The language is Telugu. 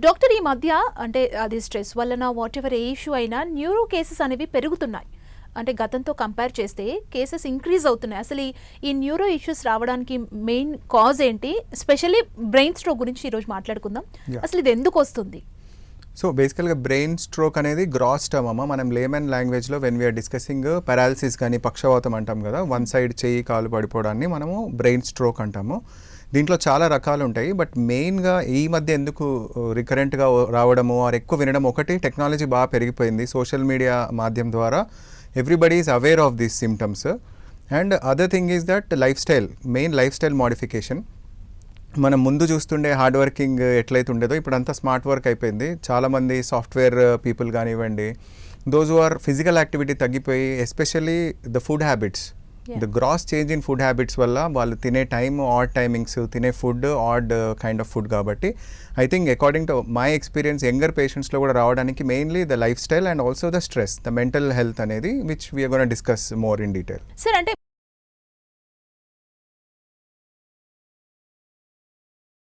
డాక్టర్ ఈ మధ్య అంటే అది స్ట్రెస్ వలన వాట్ ఎవర్ ఏ ఇష్యూ అయినా న్యూరో కేసెస్ అనేవి పెరుగుతున్నాయి. అంటే గతంతో కంపేర్ చేస్తే కేసెస్ ఇంక్రీజ్ అవుతున్నాయి. అసలు ఈ- న్యూరో ఇష్యూస్ రావడానికి మెయిన్ కాజ్ ఏంటి? స్పెషల్లీ బ్రెయిన్ స్ట్రోక్ గురించి ఈరోజు మాట్లాడుకుందాం. అసలు ఇది ఎందుకు వస్తుంది? సో బేసికల్గా బ్రెయిన్ స్ట్రోక్ అనేది గ్రాస్ టర్మ్ అమ్మ. మనం లేమన్ లాంగ్వేజ్లో వెన్ వీఆర్ డిస్కసింగ్ పారాలసిస్ కానీ పక్షవాతం అంటాం కదా వన్ సైడ్ చెయ్యి కాలు పడిపోవడాన్ని మనము బ్రెయిన్ స్ట్రోక్ అంటాము. దీంట్లో చాలా రకాలు ఉంటాయి. బట్ మెయిన్గా ఈ మధ్య ఎందుకు రికరెంట్గా రావడము ఆర్ ఎక్కువ వినడం ఒకటి టెక్నాలజీ బాగా పెరిగిపోయింది. సోషల్ మీడియా మాధ్యమం ద్వారా everybody is aware of these symptoms and other thing is that lifestyle main lifestyle modification. మనం ముందు చూస్తుండే హార్డ్ వర్కింగ్ ఎట్లయితే ఉండేదో ఇప్పుడు అంతా స్మార్ట్ వర్క్ అయిపోయింది. చాలామంది సాఫ్ట్వేర్ పీపుల్ కానివ్వండి దోజ్ ఆర్ ఫిజికల్ యాక్టివిటీ తగ్గిపోయి especially the food habits the gross change in food habits వల్ల వాళ్ళు తినే టైమ్ ఆడ్ టైమింగ్స్ తినే food odd kind of food కాబట్టి I think according to my experience younger పేషెంట్స్లో కూడా రావడానికి mainly the lifestyle and also the stress the mental health అనేది which we are gonna discuss more in detail sir అంటే